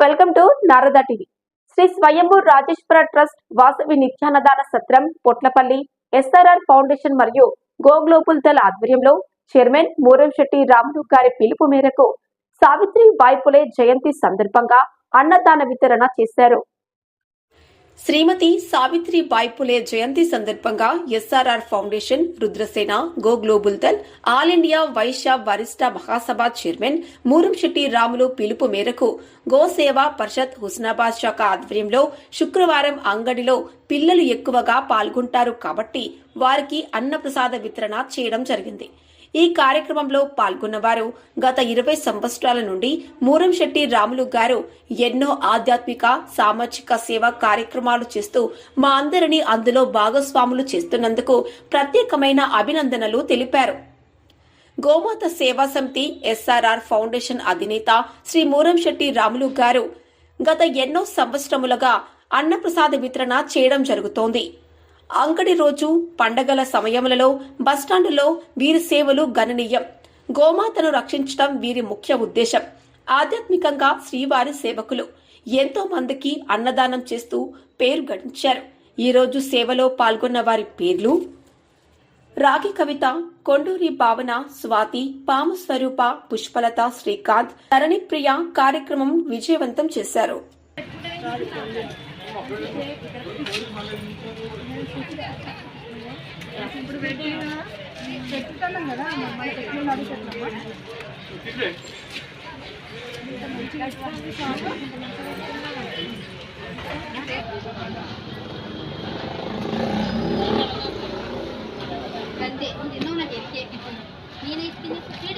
Welcome to Narada TV. Shri Swayambhu Rajeshwara trust Vasavi నిత్యాన్నదాన సత్రం Potlapalli SRR foundation మరియు go global దళ ఆధ్వర్యంలో chairman Muramshetti Ramulu గారి పిలుపు మేరకు సావిత్రి బాయిపులే జయంతి సందర్భంగా అన్నదాన వితరణ చేశారు. శ్రీమతి సావిత్రి బాయిపులే జయంతి సందర్భంగా SRR foundation Rudrasena go global Dal all India Vaishya Varishta Mahasabha chairman Muramshetti Ramulu పిలుపు మేరకు గోసేవా పరిషత్ హుస్నాబాద్ శాఖ ఆధ్వర్యంలో శుక్రవారం అంగడిలో పిల్లలు ఎక్కువగా పాల్గొంటారు కాబట్టి వారికి అన్నప్రసాద వితరణ చేయడం జరిగింది. ఈ కార్యక్రమంలో పాల్గొన్నవారు గత ఇరవై సంవత్సరాల నుండి మూరంశెట్టి రాములు గారు ఎన్నో ఆధ్యాత్మిక సామాజిక సేవా కార్యక్రమాలు చేస్తూ మా అందరినీ అందులో భాగస్వాములు చేస్తున్నందుకు ప్రత్యేకమైన అభినందనలు తెలిపారు. గోమాత సేవా సమితి ఎస్ఆర్ఆర్ ఫౌండేషన్ అధినేత శ్రీ మూరంశెట్టి రాములు గారు గత ఎన్నో సంవత్సరములుగా అన్నప్రసాద వితరణ చేయడం జరుగుతోంది. అంగడి రోజు పండగల సమయములలో బస్టాండులో వీరి సేవలు గణనీయం. గోమాతను రక్షించడం వీరి ముఖ్య ఉద్దేశం. ఆధ్యాత్మికంగా శ్రీవారి సేవకులు. ఎంతో మందికి అన్నదానం చేస్తూ పేరు గడించారు. ఈ రోజు సేవలో పాల్గొన్న వారి పేర్లు రాగి కవిత కొండూరి భావన స్వాతి పాము స్వరూప పుష్పలత శ్రీకాంత్ తరణిప్రియ కార్యక్రమం విజయవంతం చేశారు. ఇప్పుడు పెట్టిన కదా మన అంతే. ఎన్నో నాకు ఎక్కి. నేను తిన్నావా